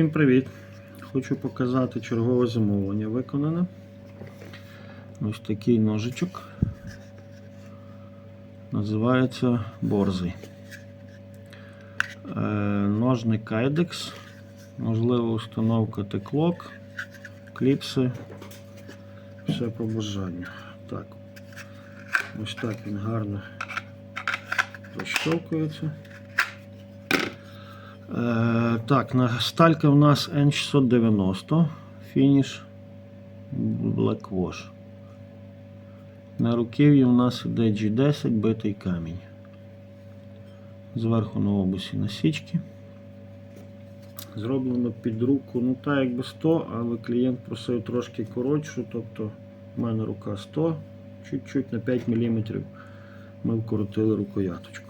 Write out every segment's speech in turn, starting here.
Всім привіт! Хочу показати чергове замовлення виконане. Ось такий ножичок. Називається борзий. Е, ножник Kydex. Можлива установка теклок, кліпси. Все по бажанню. Так. Ось так він гарно розщовкується. Е, так, на сталька у нас N690 фініш Black Wash. На руків'ї у нас іде G10 битий камінь. Зверху на обусі насічки. Зроблено під руку, ну так якби 100, але клієнт просив трошки коротшу, тобто в мене рука 100, чуть-чуть на 5 мм ми вкоротили рукояточку.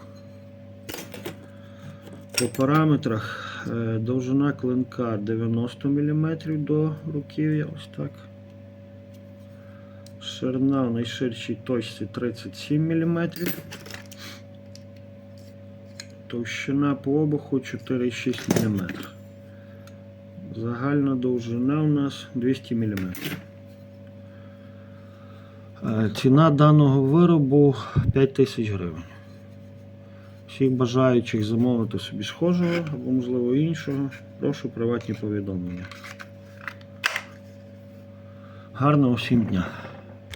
По параметрах е, довжина клинка 90 мм до руків'я, ось так. Ширина в найширшій точці 37 мм. Товщина по обуху 4,6 мм. Загальна довжина у нас 200 мм. Е, Ціна даного виробу 5000 гривень. Всіх бажаючих замовити собі схожого або, можливо, іншого, прошу приватні повідомлення. Гарного всім дня!